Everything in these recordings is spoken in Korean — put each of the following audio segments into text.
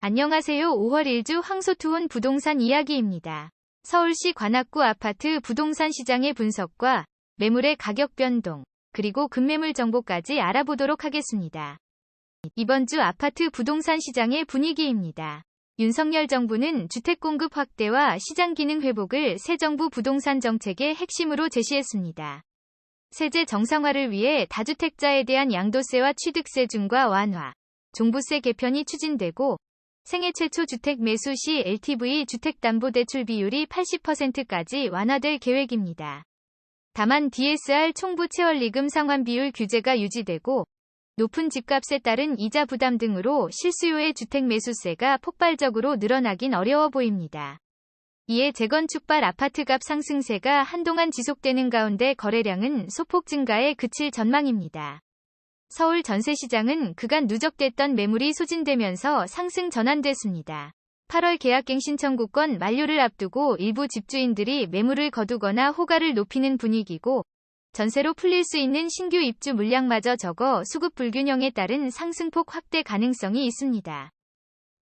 안녕하세요. 5월 1주 황소투혼 부동산 이야기입니다. 서울시 관악구 아파트 부동산 시장의 분석과 매물의 가격 변동, 그리고 급매물 정보까지 알아보도록 하겠습니다. 이번 주 아파트 부동산 시장의 분위기입니다. 윤석열 정부는 주택 공급 확대와 시장 기능 회복을 새 정부 부동산 정책의 핵심으로 제시했습니다. 세제 정상화를 위해 다주택자에 대한 양도세와 취득세 중과 완화, 종부세 개편이 추진되고 생애 최초 주택 매수 시 LTV 주택담보대출 비율이 80%까지 완화될 계획입니다. 다만 DSR 총부 채원리금 상환 비율 규제가 유지되고 높은 집값에 따른 이자 부담 등으로 실수요의 주택 매수세가 폭발적으로 늘어나긴 어려워 보입니다. 이에 재건축발 아파트값 상승세가 한동안 지속되는 가운데 거래량은 소폭 증가에 그칠 전망입니다. 서울 전세시장은 그간 누적됐던 매물이 소진되면서 상승 전환됐습니다. 8월 계약갱 신청구권 만료를 앞두고 일부 집주인들이 매물을 거두거나 호가를 높이는 분위기고 전세로 풀릴 수 있는 신규 입주 물량마저 적어 수급 불균형에 따른 상승폭 확대 가능성이 있습니다.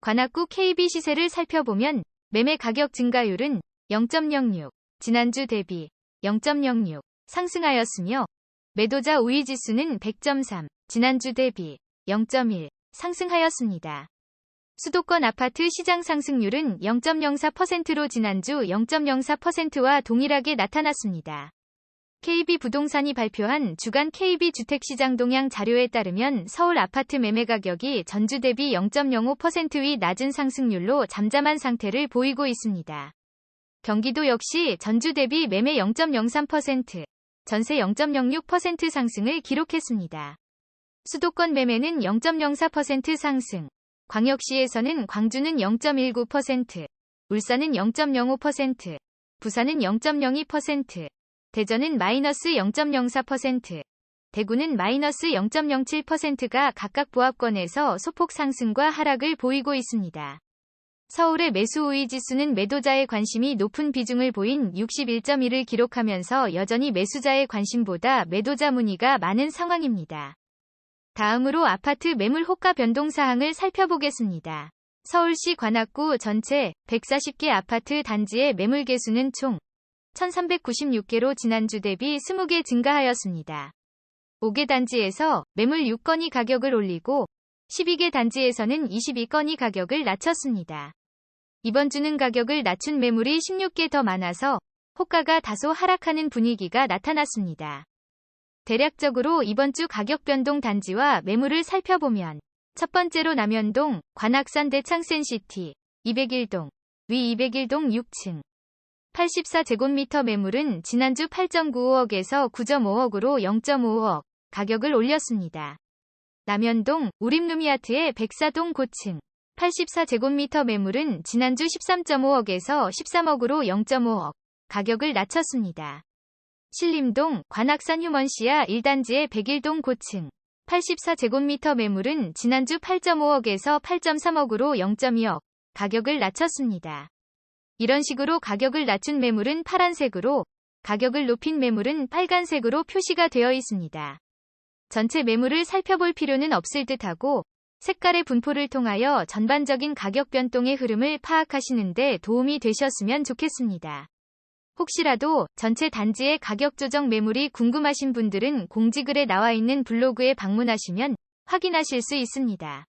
관악구 KB 시세를 살펴보면 매매 가격 증가율은 0.06, 지난주 대비 0.06 상승하였으며 매도자 우위 지수는 100.3, 지난주 대비 0.1 상승하였습니다. 수도권 아파트 시장 상승률은 0.04%로 지난주 0.04%와 동일하게 나타났습니다. KB 부동산이 발표한 주간 KB 주택시장 동향 자료에 따르면 서울 아파트 매매 가격이 전주 대비 0.05%위 낮은 상승률로 잠잠한 상태를 보이고 있습니다. 경기도 역시 전주 대비 매매 0.03%, 전세 0.06% 상승을 기록했습니다. 수도권 매매는 0.04% 상승, 광역시에서는 광주는 0.19%, 울산은 0.05%, 부산은 0.02%, 대전은 마이너스 0.04%, 대구는 마이너스 0.07%가 각각 보합권에서 소폭 상승과 하락을 보이고 있습니다. 서울의 매수 우위 지수는 매도자의 관심이 높은 비중을 보인 61.1을 기록하면서 여전히 매수자의 관심보다 매도자 문의가 많은 상황입니다. 다음으로 아파트 매물 호가 변동 사항을 살펴보겠습니다. 서울시 관악구 전체 140개 아파트 단지의 매물 개수는 총 1396개로 지난주 대비 20개 증가하였습니다. 5개 단지에서 매물 6건이 가격을 올리고 12개 단지에서는 22건이 가격을 낮췄습니다. 이번 주는 가격을 낮춘 매물이 16개 더 많아서 호가가 다소 하락하는 분위기가 나타났습니다. 대략적으로 이번 주 가격 변동 단지와 매물을 살펴보면 첫 번째로 남현동, 관악산 대창센시티, 201동, 위 201동 6층. 84제곱미터 매물은 지난주 8.95억에서 9.5억으로 0.5억 가격을 올렸습니다. 남현동, 우림루미아트의 백사동 고층. 84제곱미터 매물은 지난주 13.5억에서 13억으로 0.5억 가격을 낮췄습니다. 신림동 관악산 휴먼시아 1단지의 101동 고층 84제곱미터 매물은 지난주 8.5억에서 8.3억으로 0.2억 가격을 낮췄습니다. 이런 식으로 가격을 낮춘 매물은 파란색으로 가격을 높인 매물은 빨간색으로 표시가 되어 있습니다. 전체 매물을 살펴볼 필요는 없을 듯하고 색깔의 분포를 통하여 전반적인 가격 변동의 흐름을 파악하시는데 도움이 되셨으면 좋겠습니다. 혹시라도 전체 단지의 가격 조정 매물이 궁금하신 분들은 공지글에 나와 있는 블로그에 방문하시면 확인하실 수 있습니다.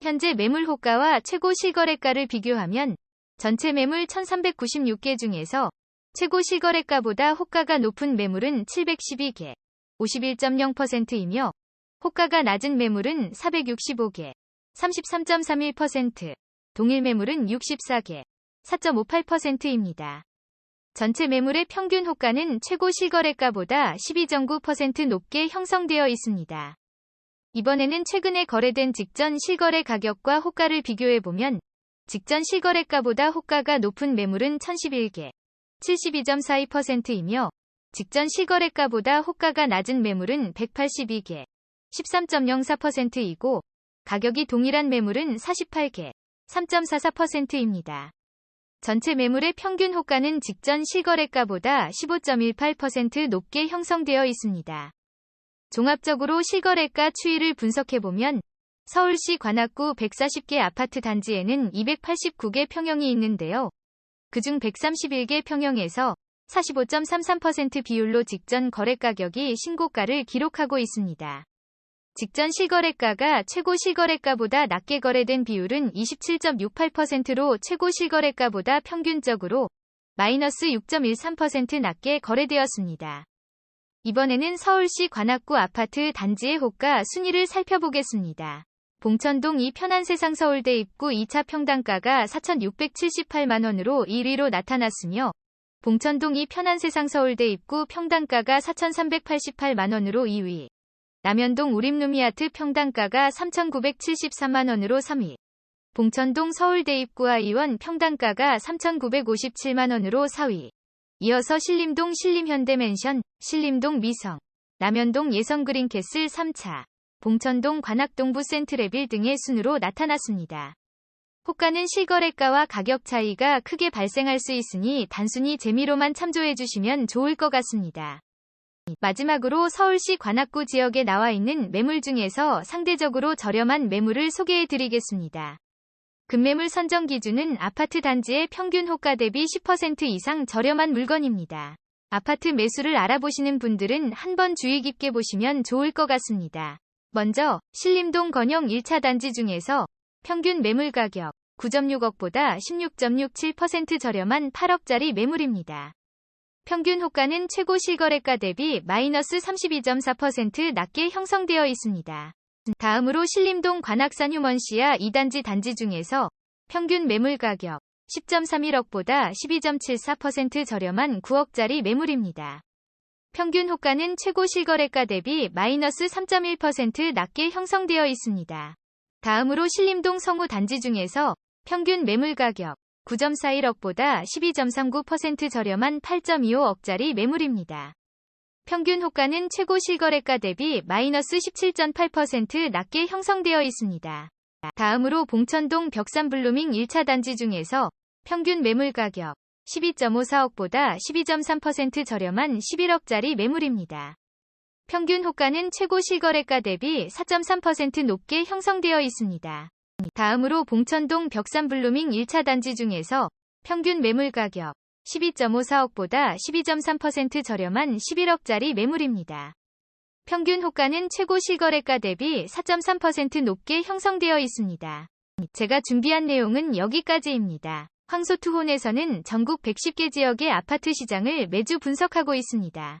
현재 매물 호가와 최고 실거래가를 비교하면 전체 매물 1396개 중에서 최고 실거래가보다 호가가 높은 매물은 712개, 51.0%이며 호가가 낮은 매물은 465개, 33.31%, 동일 매물은 64개, 4.58%입니다. 전체 매물의 평균 호가는 최고 실거래가보다 12.9% 높게 형성되어 있습니다. 이번에는 최근에 거래된 직전 실거래 가격과 호가를 비교해보면 직전 실거래가보다 호가가 높은 매물은 1011개, 72.42%이며 직전 실거래가보다 호가가 낮은 매물은 182개, 13.04%이고 가격이 동일한 매물은 48개, 3.44%입니다. 전체 매물의 평균 호가는 직전 실거래가보다 15.18% 높게 형성되어 있습니다. 종합적으로 실거래가 추이를 분석해보면 서울시 관악구 140개 아파트 단지에는 289개 평형이 있는데요. 그중 131개 평형에서 45.33% 비율로 직전 거래 가격이 신고가를 기록하고 있습니다. 직전 실거래가가 최고 실거래가보다 낮게 거래된 비율은 27.68%로 최고 실거래가보다 평균적으로 마이너스 6.13% 낮게 거래되었습니다. 이번에는 서울시 관악구 아파트 단지의 호가 순위를 살펴보겠습니다. 봉천동 이 편한 세상 서울대 입구 2차 평당가가 4,678만원으로 1위로 나타났으며 봉천동 이 편한 세상 서울대 입구 평당가가 4,388만원으로 2위 남현동 우림루미아트 평당가가 3,973만원으로 3위 봉천동 서울대 입구 아이원 평당가가 3,957만원으로 4위 이어서 신림동 신림현대맨션, 신림동 미성, 남현동 예성그린캐슬 3차, 봉천동 관악동부 센트레빌 등의 순으로 나타났습니다. 호가는 실거래가와 가격 차이가 크게 발생할 수 있으니 단순히 재미로만 참조해 주시면 좋을 것 같습니다. 마지막으로 서울시 관악구 지역에 나와 있는 매물 중에서 상대적으로 저렴한 매물을 소개해 드리겠습니다. 급매물 선정 기준은 아파트 단지의 평균 호가 대비 10% 이상 저렴한 물건입니다. 아파트 매수를 알아보시는 분들은 한번 주의 깊게 보시면 좋을 것 같습니다. 먼저 신림동 건영 1차 단지 중에서 평균 매물 가격 9.6억보다 16.67% 저렴한 8억짜리 매물입니다. 평균 호가는 최고 실거래가 대비 마이너스 32.4% 낮게 형성되어 있습니다. 다음으로 신림동 관악산 휴먼시아 2단지 단지 중에서 평균 매물 가격 10.31억보다 12.74% 저렴한 9억짜리 매물입니다. 평균 호가는 최고 실거래가 대비 마이너스 3.1% 낮게 형성되어 있습니다. 다음으로 신림동 성우 단지 중에서 평균 매물 가격 9.41억보다 12.39% 저렴한 8.25억짜리 매물입니다. 평균 호가는 최고 실거래가 대비 마이너스 17.8% 낮게 형성되어 있습니다. 다음으로 봉천동 벽산블루밍 1차 단지 중에서 평균 매물 가격 12.54억보다 12.3% 저렴한 11억짜리 매물입니다. 평균 호가는 최고 실거래가 대비 4.3% 높게 형성되어 있습니다. 다음으로 봉천동 벽산블루밍 1차 단지 중에서 평균 매물 가격 12.54억보다 12.3% 저렴한 11억짜리 매물입니다. 평균 호가는 최고 실거래가 대비 4.3% 높게 형성되어 있습니다. 제가 준비한 내용은 여기까지입니다. 황소투혼에서는 전국 110개 지역의 아파트 시장을 매주 분석하고 있습니다.